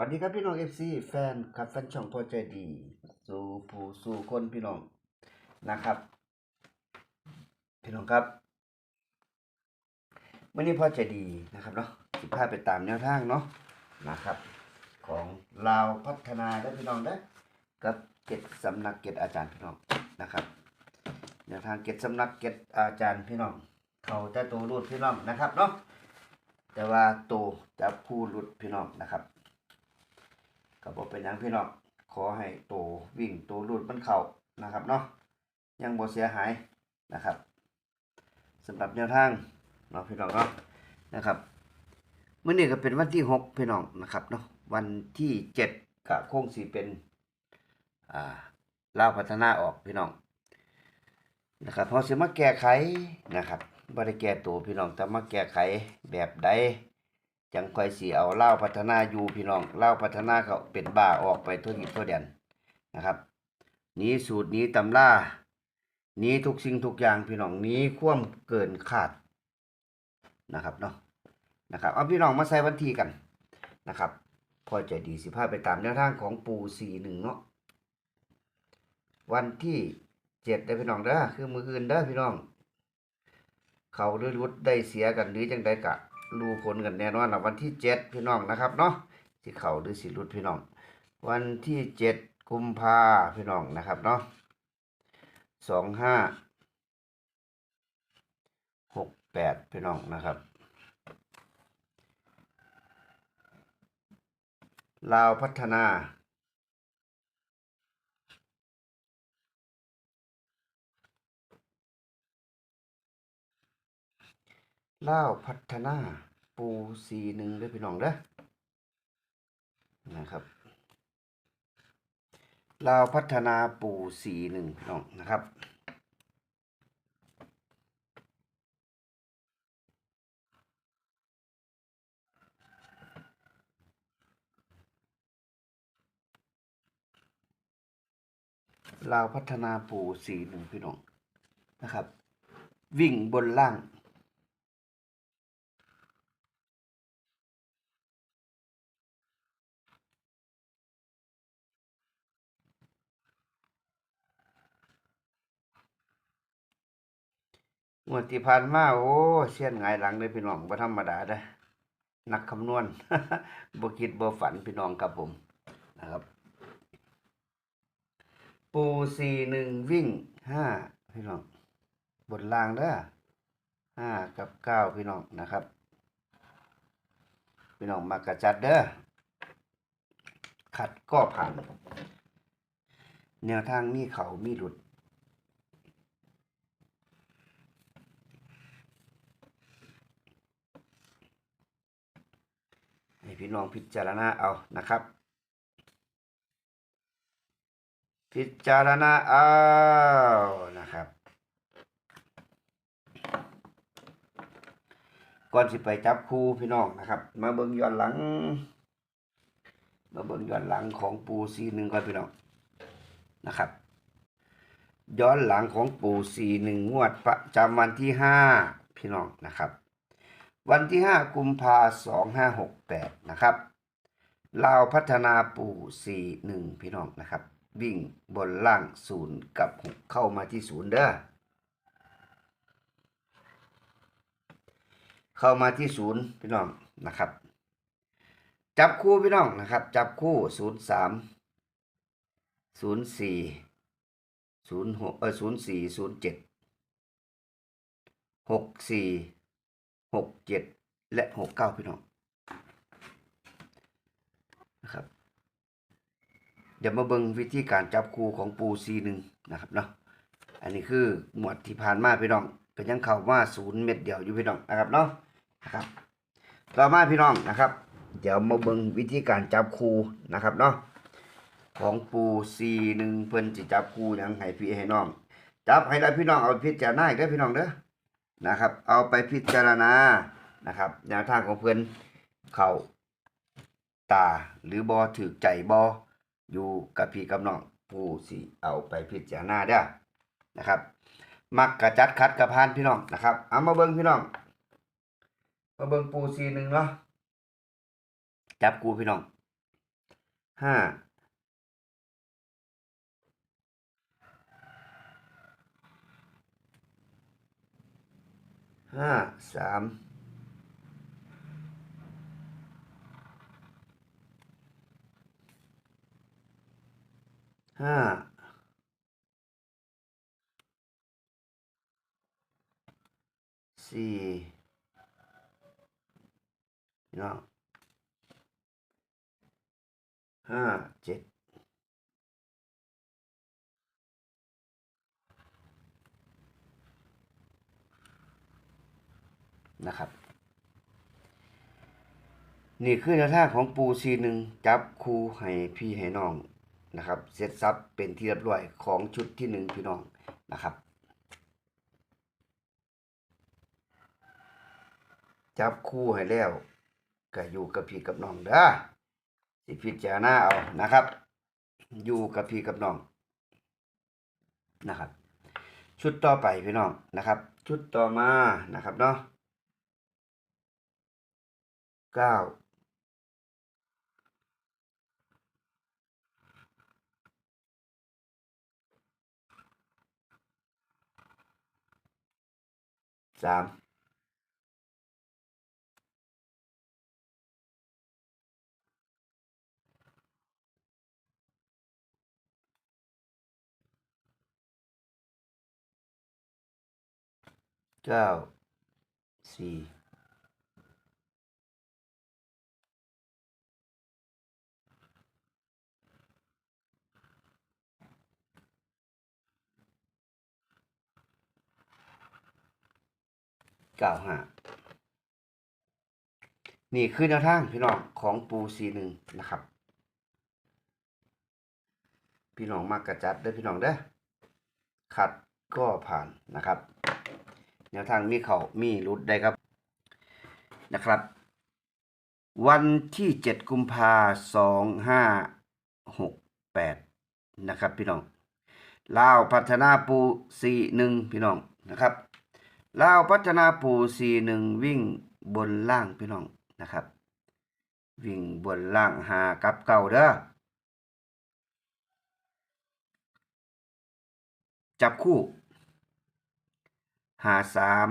วัสดีครับพี่น้อง FC แฟนครับแฟนช่องพอใจดี สู่ผู้สู่คนพี่น้องนะครับ พี่น้องครับวันนี้พอใจดีนะครับเนาะสิพาไปตามแนวทางเนาะนะครับ ของลาวพัฒนาได้พี่น้องได้กับเกตสำนักเกตอาจารย์พี่น้องนะครับแนวทางเกตสำนักเกตอาจารย์พี่น้อง เขาจะตัวรูดพี่น้องนะครับเนาะแต่ว่าตัวจะผู้รุดพี่น้องนะครับ ก็บเป็นหยังพี่น้องขอให้โตววิ่งโตวรูดมันเข่านะครับเนาะยังบ่เสียหายนะครับสำหรับแนวทางเนาะพี่น้องเนาะนะครับเมื้อนี้ก็เป็นวันที่หกพี่น้องนะครับเนาะวันที่เจ็ดก็คงสิเป็นอ่าลาวพัฒนาออกพี่น้องนะครับพอสิมาแก้ไขนะครับบ่ได้แก้ตัวพี่น้องแต่มาแก้ไขแบบใด จังค่อยสิเอาเล่าพัฒนาอยู่พี่น้องเล่าพัฒนาเขาเป็นบ้าออกไปทั่วทิศทั่วแดนนะครับ นี้สูตรนี้ตำรานี้ทุกสิ่งทุกอย่างพี่น้องนี้ควมเกินคาดนะครับเนาะนะครับเอาพี่น้องมาใส่วันที่กันนะครับพอใจดีสิพาไปตามแนวทางของปูสี่หนึ่งเนาะวันที่เจ็ดได้พี่น้องเด้อคือมืออื่นเด้อพี่น้อง เขาหรือรุดได้เสียกันหรือจังใดกะ รู้ผลกันแน่นอนนะวันที่เจ็ดพี่น้องนะครับเนาะสิเขาหรือสิรุดพี่น้อง วันที่เจ็ดกุมภาพี่น้องนะครับเนาะสองห้าหกแปดพี่น้องนะครับลาวพัฒนา เลาพัฒนาปูสีหนึ่งด้วยพี่น้องเด้อนะครับลาวพัฒนาปูสีหนึ่งพี่น้องนะครับ ลาวพัฒนาปูสีหนึ่งพี่น้องนะครับ วิ่งบนล่าง งวดที่ผ่านมาโอ้เสียนหงหลังเลยพี่น้องบ่ธรรมดาเด้อนักคำนวณบ่คิดบ่ฝันพี่น้องครับผมนะครับ ปูสี่หนึ่งวิ่งห้าพี่น้องบนล่างเด้อห้ากับเก้าพี่น้องนะครับ พี่น้องมากระจัดเด้อขัดก็ผ่าน แนวทางมีเขามีหลุด พี่น้องพิจารณาเอานะครับ พิจารณาเอานะครับก่อนสิไปจับคู่พี่น้องนะครับ มาเบิ่งย้อนหลัง มาเบิ่งย้อนหลังของปูซีหนึ่งก่อนพี่น้องนะครับย้อนหลังของปูซีหนึ่งงวดประจำวันที่ห้าพี่น้องนะครับ วันที่ 5 กุมภาสองห้าหกแปดนะครับลาวพัฒนาปู่สี่หนึ่งพี่น้องนะครับ วิ่งบนล่างศูนย์กับหกเข้ามาที่ศูนย์เด้อเข้ามาที่ศูนย์พี่น้องนะครับ จับคู่พี่น้องนะครับ จับคู่ศูนย์สามศูนย์สี่ศูนย์หกเออศูนย์สี่ศูนย์เจ็ดหกสี่ หกเจ็ดและหกเก้าพี่น้องนะครับ เดี๋ยวมาเบิ่งวิธีการจับคู่ของปูซีหนึ่งนะครับเนาะอันนี้คือหมวดที่ผ่านมาพี่น้องเป็นยังเข้ามาศูนย์เม็ดเดียวอยู่พี่น้องนะครับเนาะนะครับ ต่อมาพี่น้องนะครับ เดี๋ยวมาเบิ่งวิธีการจับคู่นะครับเนาะของปูซีหนึ่งเพิ่นจะจับคู่ยังให้พี่ให้น้อง จับให้ได้พี่น้องเอาพิจารณาอีกได้พี่น้องเด้อ นะครับ เอาไปพิจารณานะครับแนวทางของเพื่อนเขาตาหรือบอถือใจบออยู่กับพี่กับน้องผู้สิเอาไปพิจารณาเด้อนะครับมักกระจัดคัดกระพานพี่น้องนะครับเอามาเบิ้งพี่น้องมาเบิ้งปูซีหนึ่งเนาะจับกูพี่น้องห้า ห้าสามห้าสี่พี่น้องห้าเจ็ด นะครับ นี่คือแนวทางของปูซีหนึ่งจับคูให้พี่ให้น้องนะครับเสร็จสับเป็นที่เรียบร้อยของชุดที่หนึ่งพี่น้องนะครับ จับคู่ให้แล้วก็อยู่กับพี่กับน้องเด้อสิพิจารณาเอานะครับ อยู่กับพี่กับน้องนะครับ ชุดต่อไปพี่น้องนะครับ ชุดต่อมานะครับเนาะ เก้าส เก้าสี่เก้าห้านี่คือแนวทางพี่น้องของปูซีหนึ่งนะครับ พี่น้องมากกระจัดเด้อพี่น้องเด้อขัดก็ผ่านนะครับ แนวทางมีเขามีรุดได้ครับนะครับ วันที่เจ็ดกุมภาสองห้าหกแปดนะครับ พี่น้องลาวพัฒนาปูสี่หนึ่งพี่น้องนะครับ ลาวพัฒนาปูสี่หนึ่งวิ่งบนล่างพี่น้องนะครับ วิ่งบนล่างหากับเก่าเด้อจับคู่หาสาม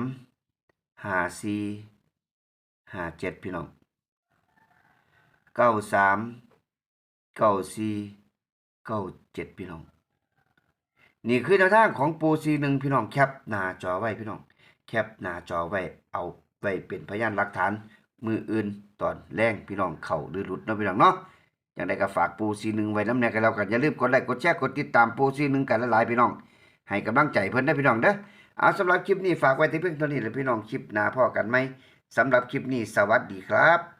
หาสี่หาเจ็ดพี่น้องเก้าสามเก้าสี่เก้าเจ็ดพี่น้อง นี่คือแนวทางของปูซีหนึ่งพี่น้องแคปหน้าจอไว้พี่น้อง แคปหน้าจอไว้เอาไว้เป็นพยานหลักฐาน มืออื่นตอนแรงพี่น้องเข่าหรือหลุดเนาะพี่น้องเนาะอย่างไรก็ฝากปูซีหนึ่งไว้น้ำแน่กันแล้วกันอย่าลืมกดไลค์กดแชร์กดติดตามปูซีหนึ่งกันหลายๆพี่น้อง ให้กำลังใจเพิ่นได้พี่น้องเด้อเอาสำหรับคลิปนี้ฝากไว้ที่เพียงเท่านี้เลยพี่น้องคลิปหน้าพ่อกันไหมสำหรับคลิปนี้สวัสดีครับ